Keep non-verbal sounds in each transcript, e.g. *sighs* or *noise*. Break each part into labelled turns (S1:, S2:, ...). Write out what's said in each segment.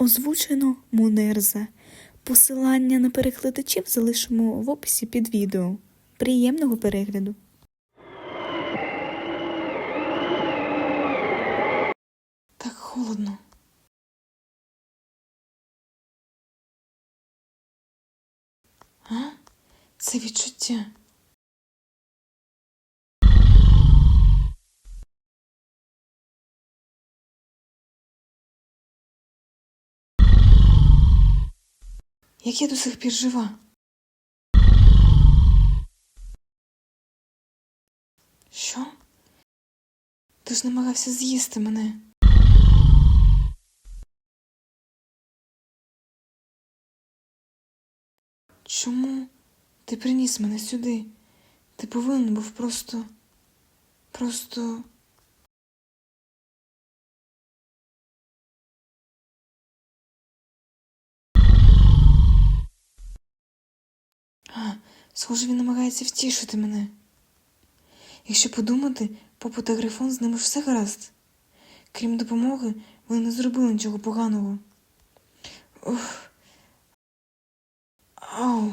S1: Озвучено Мунерза. Посилання на перекладачів залишимо в описі під відео. Приємного перегляду!
S2: Так холодно. А? Це відчуття. Як я до сих пір жива? Що? Ти ж намагався з'їсти мене. Чому ти приніс мене сюди? Ти повинен був просто. Просто. А, схоже, він намагається втішити мене. Якщо подумати, попу та грифон з ними все гаразд. Крім допомоги, вони не зробили нічого поганого. Ух. Ау.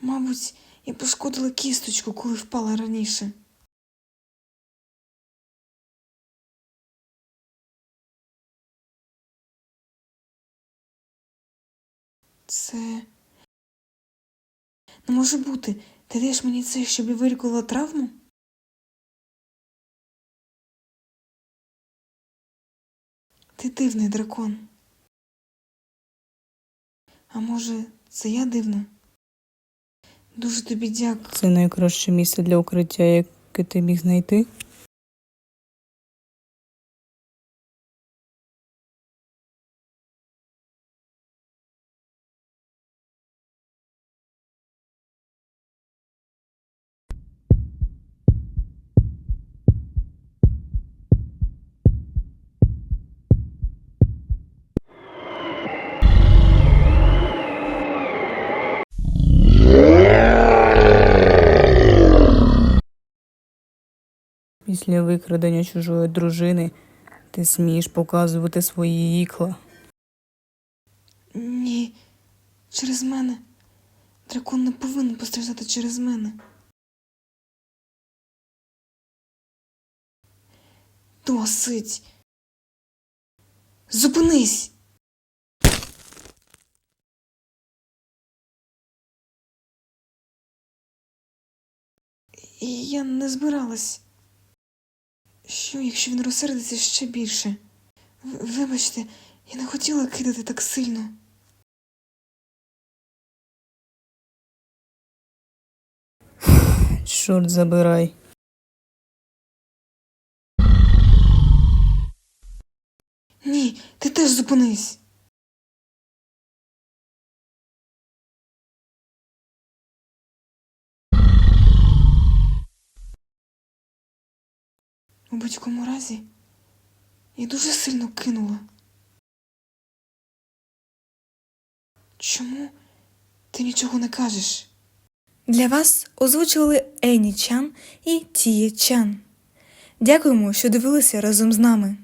S2: Мабуть, я пошкодила кісточку, коли впала раніше. Це може бути. Ти даєш мені це, щоб я вилікувала травму? Ти дивний дракон. А може, це я дивна? Дуже тобі дякую.
S3: Це найкраще місце для укриття, яке ти міг знайти. Після викрадення чужої дружини ти смієш показувати свої ікла.
S2: Ні, через мене. Дракон не повинен постраждати через мене. Досить. Зупинись. Я не збиралась. Що, якщо він розсердиться ще більше? В- Вибачте, я не хотіла кидати так сильно. *sighs*
S3: Чорт забирай.
S2: Ні, ти теж зупинись. Будь-якому разі я дуже сильно кинула. Чому ти нічого не кажеш?
S1: Для вас озвучували Ені Чан і Тіє Чан. Дякуємо, що дивилися разом з нами.